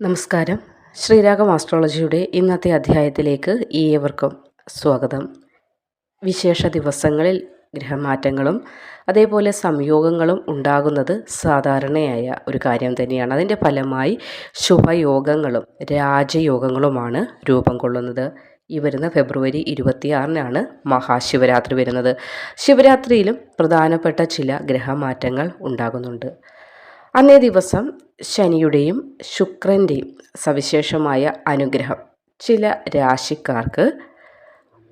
നമസ്കാരം. ശ്രീരാഗം ആസ്ട്രോളജിയുടെ ഇന്നത്തെ അധ്യായത്തിലേക്ക് ഏവർക്കും സ്വാഗതം. വിശേഷ ദിവസങ്ങളിൽ ഗ്രഹമാറ്റങ്ങളും അതേപോലെ സംയോഗങ്ങളും ഉണ്ടാകുന്നത് സാധാരണയായ ഒരു കാര്യം തന്നെയാണ്. അതിന്റെ ഫലമായി ശുഭയോഗങ്ങളും രാജയോഗങ്ങളുമാണ് രൂപം കൊള്ളുന്നത്. ഈ വരുന്ന ഫെബ്രുവരി ഇരുപത്തിയാറിനാണ് മഹാശിവരാത്രി വരുന്നത്. ശിവരാത്രിയിലും പ്രധാനപ്പെട്ട ചില ഗ്രഹമാറ്റങ്ങൾ ഉണ്ടാകുന്നുണ്ട്. അന്നേ ദിവസം ശനിയുടെയും ശുക്രന്റെയും സവിശേഷമായ അനുഗ്രഹം. ചില രാശിക്കാർക്ക്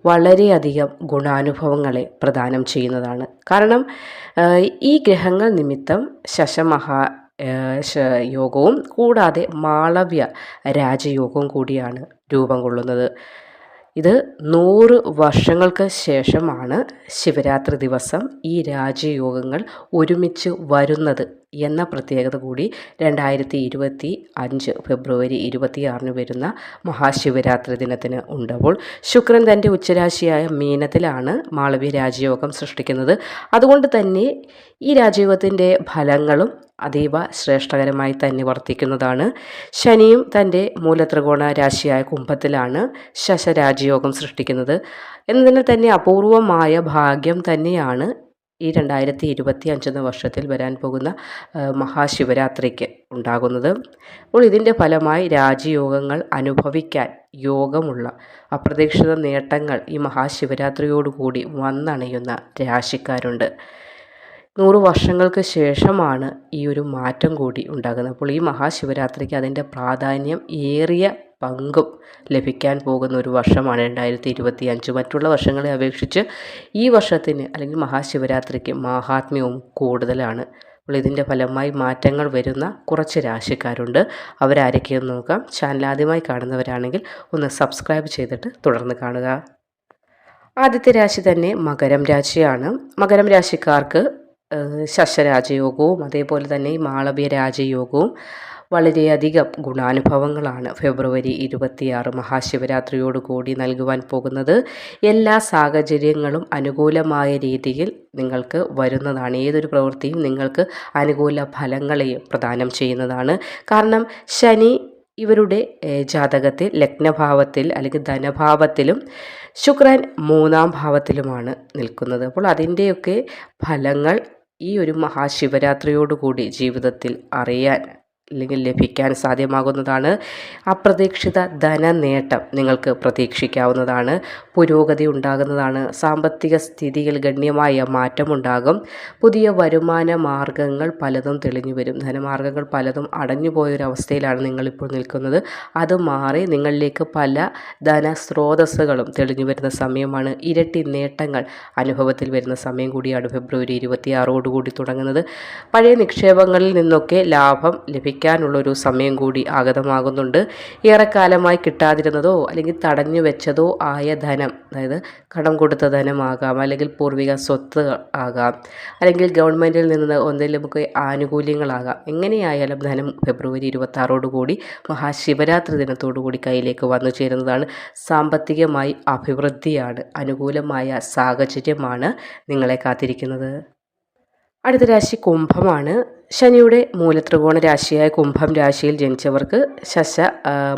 വളരെയധികം ഗുണാനുഭവങ്ങളെ പ്രദാനം ചെയ്യുന്നതാണ്. കാരണം ഈ ഗ്രഹങ്ങൾ നിമിത്തം ശശമഹാ യോഗവും കൂടാതെ മാളവ്യ രാജയോഗവും കൂടിയാണ് രൂപം കൊള്ളുന്നത്. ഇത് നൂറ് വർഷങ്ങൾക്ക് ശേഷമാണ് ശിവരാത്രി ദിവസം ഈ രാജയോഗങ്ങൾ ഒരുമിച്ച് വരുന്നത്. എന്ന പ്രത്യേകത കൂടി രണ്ടായിരത്തി ഇരുപത്തി അഞ്ച് ഫെബ്രുവരി ഇരുപത്തിയാറിന് വരുന്ന മഹാശിവരാത്രി ദിനത്തിന് ഉണ്ടപ്പോൾ ശുക്രൻ തന്റെ ഉച്ചരാശിയായ മീനത്തിലാണ് മാളവ്യ രാജയോഗം സൃഷ്ടിക്കുന്നത്. അതുകൊണ്ട് തന്നെ ഈ രാജയോഗത്തിന്റെ ഫലങ്ങളും അതീവ ശ്രേഷ്ഠകരമായി തന്നെ വർത്തിക്കുന്നതാണ്. ശനിയും തന്റെ മൂലത്രികോണ രാശിയായ കുംഭത്തിലാണ് ശശരാജയോഗം സൃഷ്ടിക്കുന്നത്. എന്നതിനാൽ തന്നെ അപൂർവമായ ഭാഗ്യം തന്നെയാണ് ഈ രണ്ടായിരത്തി ഇരുപത്തി അഞ്ചെന്ന വർഷത്തിൽ വരാൻ പോകുന്ന മഹാശിവരാത്രിക്ക് ഉണ്ടാകുന്നത്. അപ്പോൾ ഇതിന്റെ ഫലമായി രാജയോഗങ്ങൾ അനുഭവിക്കാൻ യോഗമുള്ള അപ്രതീക്ഷിത നേട്ടങ്ങൾ ഈ മഹാശിവരാത്രിയോടുകൂടി വന്നണയുന്ന രാശിക്കാരുണ്ട്. നൂറ് വർഷങ്ങൾക്ക് ശേഷമാണ് ഈ ഒരു മാറ്റം കൂടി ഉണ്ടാകുന്നത്. അപ്പോൾ ഈ മഹാശിവരാത്രിക്ക് അതിന്റെ പ്രാധാന്യം ഏറിയ പങ്കും ലഭിക്കാൻ പോകുന്ന ഒരു വർഷമാണ് രണ്ടായിരത്തി ഇരുപത്തി അഞ്ച് മറ്റുള്ള വർഷങ്ങളെ അപേക്ഷിച്ച് ഈ വർഷത്തിന് അല്ലെങ്കിൽ മഹാശിവരാത്രിക്ക് മാഹാത്മ്യവും കൂടുതലാണ്. അപ്പോൾ ഇതിന്റെ ഫലമായി മാറ്റങ്ങൾ വരുന്ന കുറച്ച് രാശിക്കാരുണ്ട്. അവരാരൊക്കെയെന്ന് നോക്കാം. ചാനൽ ആദ്യമായി കാണുന്നവരാണെങ്കിൽ ഒന്ന് സബ്സ്ക്രൈബ് ചെയ്തിട്ട് തുടർന്ന് കാണുക. ആദ്യത്തെ രാശി തന്നെ മകരം രാശിയാണ്. മകരം രാശിക്കാർക്ക് ശശരാജയോഗവും അതേപോലെ തന്നെ മാളവ്യ രാജയോഗവും വളരെയധികം ഗുണാനുഭവങ്ങളാണ് ഫെബ്രുവരി ഇരുപത്തിയാറ് മഹാശിവരാത്രിയോടുകൂടി നൽകുവാൻ പോകുന്നത്. എല്ലാ സാഹചര്യങ്ങളും അനുകൂലമായ രീതിയിൽ നിങ്ങൾക്ക് വരുന്നതാണ്. ഏതൊരു പ്രവൃത്തിയും നിങ്ങൾക്ക് അനുകൂല ഫലങ്ങളെയും പ്രദാനം ചെയ്യുന്നതാണ്. കാരണം ശനി ഇവരുടെ ജാതകത്തിൽ ലഗ്നഭാവത്തിൽ അല്ലെങ്കിൽ ധനഭാവത്തിലും ശുക്രൻ മൂന്നാം ഭാവത്തിലുമാണ് നിൽക്കുന്നത്. അപ്പോൾ അതിന്റെയൊക്കെ ഫലങ്ങൾ ഈ ഒരു മഹാശിവരാത്രിയോടുകൂടി ജീവിതത്തിൽ അറിയാൻ അല്ലെങ്കിൽ ലഭിക്കാൻ സാധ്യമാകുന്നതാണ് അപ്രതീക്ഷിത ധനനേട്ടം നിങ്ങൾക്ക് പ്രതീക്ഷിക്കാവുന്നതാണ്. പുരോഗതി ഉണ്ടാകുന്നതാണ്. സാമ്പത്തിക സ്ഥിതിയിൽ ഗണ്യമായ മാറ്റമുണ്ടാകും. പുതിയ വരുമാന മാർഗങ്ങൾ പലതും തെളിഞ്ഞു വരും ധനമാർഗങ്ങൾ പലതും അടഞ്ഞു പോയൊരവസ്ഥയിലാണ് നിങ്ങളിപ്പോൾ നിൽക്കുന്നത്. അത് മാറി നിങ്ങളിലേക്ക് പല ധനസ്രോതസ്സുകളും തെളിഞ്ഞു വരുന്ന സമയമാണ്. ഇരട്ടി നേട്ടങ്ങൾ അനുഭവത്തിൽ വരുന്ന സമയം കൂടിയാണ് ഫെബ്രുവരി ഇരുപത്തിയാറോടുകൂടി തുടങ്ങുന്നത്. പഴയ നിക്ഷേപങ്ങളിൽ നിന്നൊക്കെ ലാഭം ലഭിക്കും ലഭിക്കാനുള്ളൊരു സമയം കൂടി ആഗതമാകുന്നുണ്ട്. ഏറെക്കാലമായി കിട്ടാതിരുന്നതോ അല്ലെങ്കിൽ തടഞ്ഞു വെച്ചതോ ആയ ധനം അതായത് കടം കൊടുത്ത ധനമാകാം അല്ലെങ്കിൽ പൂർവിക സ്വത്ത് ആകാം അല്ലെങ്കിൽ ഗവൺമെന്റിൽ നിന്ന് എന്തെങ്കിലും നമുക്ക് ആനുകൂല്യങ്ങളാകാം. എങ്ങനെയായാലും ധനം ഫെബ്രുവരി ഇരുപത്താറോടുകൂടി മഹാശിവരാത്രി ദിനത്തോടു കൂടി കയ്യിലേക്ക് വന്നു ചേരുന്നതാണ്. സാമ്പത്തികമായി അഭിവൃദ്ധിയാണ് അനുകൂലമായ സാഹചര്യമാണ് നിങ്ങളെ കാത്തിരിക്കുന്നത്. അടുത്ത രാശി കുംഭമാണ്. ശനിയുടെ മൂലത്രികോണ രാശിയായ കുംഭം രാശിയിൽ ജനിച്ചവർക്ക് ശശ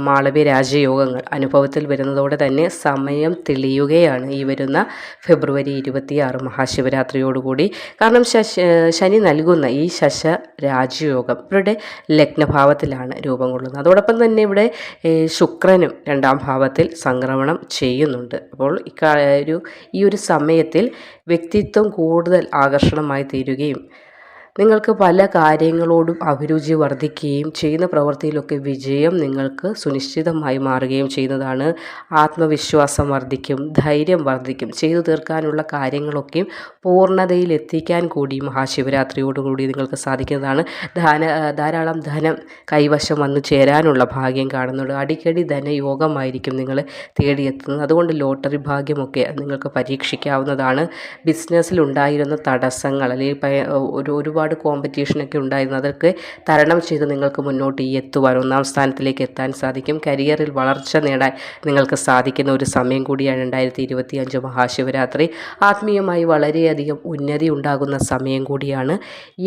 മാളവ്യ രാജയോഗങ്ങൾ അനുഭവത്തിൽ വരുന്നതോടെ തന്നെ സമയം തെളിയുകയാണ്. ഈ വരുന്ന ഫെബ്രുവരി ഇരുപത്തിയാറ് മഹാശിവരാത്രിയോടുകൂടി. കാരണം ശശ ശനി നൽകുന്ന ഈ ശശ രാജയോഗം ഇവരുടെ ലഗ്നഭാവത്തിലാണ് രൂപം കൊള്ളുന്നത്. അതോടൊപ്പം തന്നെ ഇവിടെ ശുക്രനും രണ്ടാം ഭാവത്തിൽ സംക്രമണം ചെയ്യുന്നുണ്ട്. അപ്പോൾ ഒരു ഈ ഒരു സമയത്തിൽ വ്യക്തിത്വം കൂടുതൽ ആകർഷണമായി തീരുകയും നിങ്ങൾക്ക് പല കാര്യങ്ങളോടും അഭിരുചി വർദ്ധിക്കുകയും ചെയ്യുന്ന പ്രവൃത്തിയിലൊക്കെ വിജയം നിങ്ങൾക്ക് സുനിശ്ചിതമായി മാറുകയും ചെയ്യുന്നതാണ്. ആത്മവിശ്വാസം വർദ്ധിക്കും ധൈര്യം വർദ്ധിക്കും. ചെയ്തു തീർക്കാനുള്ള കാര്യങ്ങളൊക്കെയും പൂർണതയിൽ എത്തിക്കാൻ കൂടി മഹാശിവരാത്രിയോടുകൂടി നിങ്ങൾക്ക് സാധിക്കുന്നതാണ്. ധന ധാരാളം ധനം കൈവശം വന്നു ചേരാനുള്ള ഭാഗ്യം കാണുന്നുണ്ട്. അടിക്കടി ധനയോഗമായിരിക്കും നിങ്ങൾ തേടിയെത്തുന്നത്. അതുകൊണ്ട് ലോട്ടറി ഭാഗ്യമൊക്കെ നിങ്ങൾക്ക് പരീക്ഷിക്കാവുന്നതാണ്. ബിസിനസ്സിൽ ഉണ്ടായിരുന്ന തടസ്സങ്ങൾ അല്ലെങ്കിൽ ഒരു ഒരുപാട് ഒരുപാട് കോമ്പറ്റീഷനൊക്കെ ഉണ്ടായിരുന്നു. അതൊക്കെ തരണം ചെയ്ത് നിങ്ങൾക്ക് മുന്നോട്ട് ഈ എത്തുവാൻ ഒന്നാം സ്ഥാനത്തിലേക്ക് എത്താൻ സാധിക്കും. കരിയറിൽ വളർച്ച നേടാൻ നിങ്ങൾക്ക് സാധിക്കുന്ന ഒരു സമയം കൂടിയാണ് രണ്ടായിരത്തി ഇരുപത്തി അഞ്ച് മഹാശിവരാത്രി. ആത്മീയമായി വളരെയധികം ഉന്നതി ഉണ്ടാകുന്ന സമയം കൂടിയാണ്.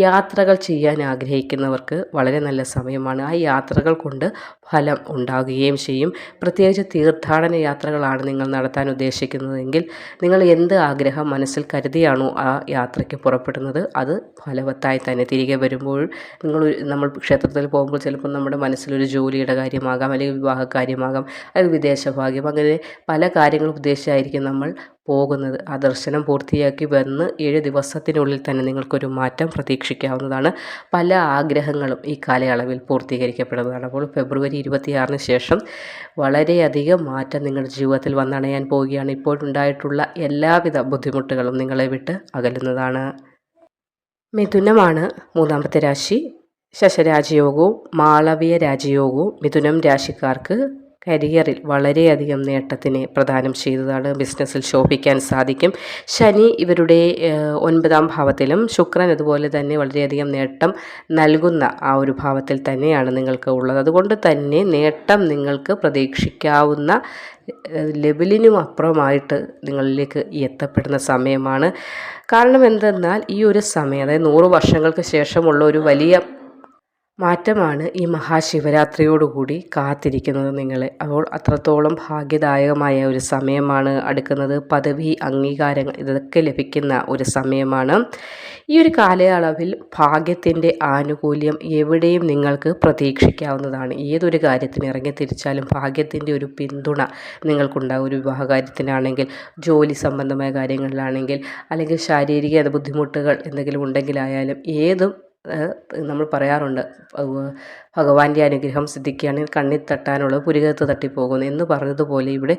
യാത്രകൾ ചെയ്യാൻ ആഗ്രഹിക്കുന്നവർക്ക് വളരെ നല്ല സമയമാണ്. ആ യാത്രകൾ കൊണ്ട് ഫലം ഉണ്ടാകുകയും ചെയ്യും. പ്രത്യേകിച്ച് തീർത്ഥാടന യാത്രകളാണ് നിങ്ങൾ നടത്താൻ ഉദ്ദേശിക്കുന്നതെങ്കിൽ നിങ്ങൾ എന്ത് ആഗ്രഹം മനസ്സിൽ കരുതിയാണോ ആ യാത്രയ്ക്ക് പുറപ്പെടുന്നത് അത് ഫലവത്തായി തന്നെ. തിരികെ വരുമ്പോൾ നിങ്ങൾ നമ്മൾ ക്ഷേത്രത്തിൽ പോകുമ്പോൾ ചിലപ്പോൾ നമ്മുടെ മനസ്സിലൊരു ജോലിയുടെ കാര്യമാകാം അല്ലെങ്കിൽ വിവാഹ കാര്യമാകാം അല്ലെങ്കിൽ വിദേശ ഭാഗ്യം അങ്ങനെ പല കാര്യങ്ങളും ഉദ്ദേശിച്ചായിരിക്കും നമ്മൾ പോകുന്നത്. ആ ദർശനം പൂർത്തിയാക്കി വന്ന് ഏഴ് ദിവസത്തിനുള്ളിൽ തന്നെ നിങ്ങൾക്കൊരു മാറ്റം പ്രതീക്ഷിക്കാവുന്നതാണ്. പല ആഗ്രഹങ്ങളും ഈ കാലയളവിൽ പൂർത്തീകരിക്കപ്പെടുന്നതാണ്. അപ്പോൾ ഫെബ്രുവരി ഇരുപത്തിയാറിന് ശേഷം വളരെയധികം മാറ്റം നിങ്ങളുടെ ജീവിതത്തിൽ വന്നണയാൻ പോവുകയാണ്. ഇപ്പോഴുണ്ടായിട്ടുള്ള എല്ലാവിധ ബുദ്ധിമുട്ടുകളും നിങ്ങളെ വിട്ട് അകലുന്നതാണ്. മിഥുനമാണ് മൂന്നാമത്തെ രാശി. ശശരാജയോഗവും മാളവീയ രാജയോഗവും മിഥുനം രാശിക്കാർക്ക് കരിയറിൽ വളരെയധികം നേട്ടത്തിന് പ്രദാനം ചെയ്തതാണ് ബിസിനസ്സിൽ ശോഭിക്കാൻ സാധിക്കും. ശനി ഇവരുടെ ഒൻപതാം ഭാവത്തിലും ശുക്രൻ അതുപോലെ തന്നെ വളരെയധികം നേട്ടം നൽകുന്ന ആ ഒരു ഭാവത്തിൽ തന്നെയാണ് നിങ്ങൾക്ക് ഉള്ളത്. അതുകൊണ്ട് തന്നെ നേട്ടം നിങ്ങൾക്ക് പ്രതീക്ഷിക്കാവുന്ന ലെവലിനും അപ്പുറമായിട്ട് നിങ്ങളിലേക്ക് എത്തപ്പെടുന്ന സമയമാണ്. കാരണം എന്തെന്നാൽ ഈ ഒരു സമയം അതായത് നൂറ് വർഷങ്ങൾക്ക് ശേഷമുള്ള ഒരു വലിയ മാറ്റമാണ് ഈ മഹാശിവരാത്രിയോടുകൂടി കാത്തിരിക്കുന്നത് നിങ്ങളെ. അപ്പോൾ അത്രത്തോളം ഭാഗ്യദായകമായ ഒരു സമയമാണ് അടുക്കുന്നത്. പദവി അംഗീകാരങ്ങൾ ഇതൊക്കെ ലഭിക്കുന്ന ഒരു സമയമാണ്. ഈ ഒരു കാലയളവിൽ ഭാഗ്യത്തിന്റെ ആനുകൂല്യം എവിടെയും നിങ്ങൾക്ക് പ്രതീക്ഷിക്കാവുന്നതാണ്. ഏതൊരു കാര്യത്തിന് ഇറങ്ങി തിരിച്ചാലും ഭാഗ്യത്തിന്റെ ഒരു പിന്തുണ നിങ്ങൾക്കുണ്ടാകും ഒരു വിവാഹ കാര്യത്തിനാണെങ്കിൽ ജോലി സംബന്ധമായ കാര്യങ്ങളിലാണെങ്കിൽ അല്ലെങ്കിൽ ശാരീരിക ബുദ്ധിമുട്ടുകൾ എന്തെങ്കിലും ഉണ്ടെങ്കിലായാലും ഏതും നമ്മൾ പറയാറുണ്ട്. ഭഗവാന്റെ അനുഗ്രഹം സിദ്ധിക്കുകയാണെങ്കിൽ കണ്ണിൽ തട്ടാനുള്ള പുരികത്ത് തട്ടിപ്പോകുന്നു എന്ന് പറഞ്ഞതുപോലെ ഇവിടെ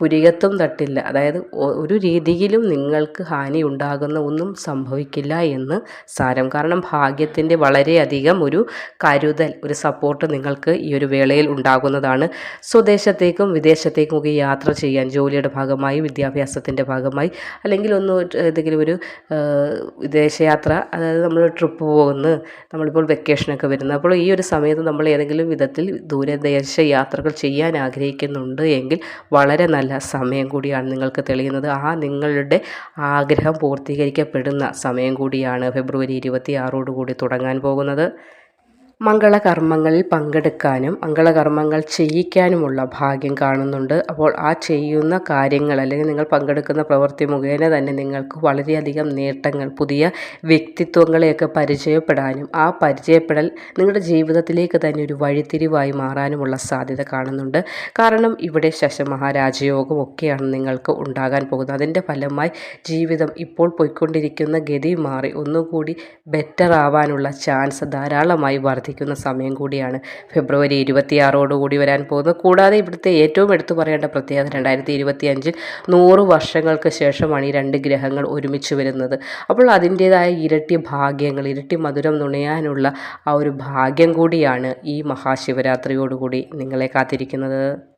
പുരികത്തും തട്ടില്ല. അതായത് ഒരു രീതിയിലും നിങ്ങൾക്ക് ഹാനി ഉണ്ടാകുന്ന ഒന്നും സംഭവിക്കില്ല എന്ന് സാരം. കാരണം ഭാഗ്യത്തിന്റെ വളരെയധികം ഒരു കരുതൽ ഒരു സപ്പോർട്ട് നിങ്ങൾക്ക് ഈ ഒരു വേളയിൽ ഉണ്ടാകുന്നതാണ്. സ്വദേശത്തേക്കും വിദേശത്തേക്കും ഒക്കെ യാത്ര ചെയ്യാൻ ജോലിയുടെ ഭാഗമായി വിദ്യാഭ്യാസത്തിന്റെ ഭാഗമായി അല്ലെങ്കിൽ ഒന്ന് ഏതെങ്കിലും ഒരു വിദേശയാത്ര അതായത് നമ്മൾ ട്രിപ്പ് പോകുന്നു നമ്മളിപ്പോൾ വെക്കേഷനൊക്കെ വരുന്നത് അപ്പോൾ ഈ ഒരു സമയത്ത് നമ്മൾ ഏതെങ്കിലും വിധത്തിൽ ദൂരദേശ യാത്രകൾ ചെയ്യാൻ ആഗ്രഹിക്കുന്നുണ്ട് എങ്കിൽ വളരെ നല്ല സമയം കൂടിയാണ് നിങ്ങൾക്ക് തെളിയുന്നത്. ആ നിങ്ങളുടെ ആഗ്രഹം പൂർത്തീകരിക്കപ്പെടുന്ന സമയം കൂടിയാണ് ഫെബ്രുവരി ഇരുപത്തി ആറോടുകൂടി തുടങ്ങാൻ പോകുന്നത്. മംഗളകർമ്മങ്ങളിൽ പങ്കെടുക്കാനും മംഗളകർമ്മങ്ങൾ ചെയ്യിക്കാനുമുള്ള ഭാഗ്യം കാണുന്നുണ്ട്. അപ്പോൾ ആ ചെയ്യുന്ന കാര്യങ്ങൾ അല്ലെങ്കിൽ നിങ്ങൾ പങ്കെടുക്കുന്ന പ്രവൃത്തി മുഖേന തന്നെ നിങ്ങൾക്ക് വളരെയധികം നേട്ടങ്ങൾ പുതിയ വ്യക്തിത്വങ്ങളെയൊക്കെ പരിചയപ്പെടാനും ആ പരിചയപ്പെടൽ നിങ്ങളുടെ ജീവിതത്തിലേക്ക് തന്നെ ഒരു വഴിത്തിരിവായി മാറാനുമുള്ള സാധ്യത കാണുന്നുണ്ട്. കാരണം ഇവിടെ ശശമഹാരാജയോഗം ഒക്കെയാണ് നിങ്ങൾക്ക് ഉണ്ടാകാൻ പോകുന്നത്. അതിന്റെ ഫലമായി ജീവിതം ഇപ്പോൾ പോയിക്കൊണ്ടിരിക്കുന്ന ഗതി മാറി. ഒന്നുകൂടി ബെറ്റർ ആവാനുള്ള ചാൻസ് ധാരാളമായി വർദ്ധിക്കും പ്രാർത്ഥിക്കുന്ന സമയം കൂടിയാണ്. ഫെബ്രുവരി ഇരുപത്തിയാറോടുകൂടി വരാൻ പോകുന്നത് കൂടാതെ ഇവിടുത്തെ ഏറ്റവും എടുത്തു പറയേണ്ട പ്രത്യേകത രണ്ടായിരത്തി ഇരുപത്തി അഞ്ചിൽ നൂറ് വർഷങ്ങൾക്ക് ശേഷമാണ് ഈ രണ്ട് ഗ്രഹങ്ങൾ ഒരുമിച്ച് വരുന്നത്. അപ്പോൾ അതിന്റേതായ ഇരട്ടി ഭാഗ്യങ്ങൾ ഇരട്ടി മധുരം നുണയാനുള്ള ആ ഒരു ഭാഗ്യം കൂടിയാണ് ഈ മഹാശിവരാത്രിയോടുകൂടി നിങ്ങളെ കാത്തിരിക്കുന്നത്.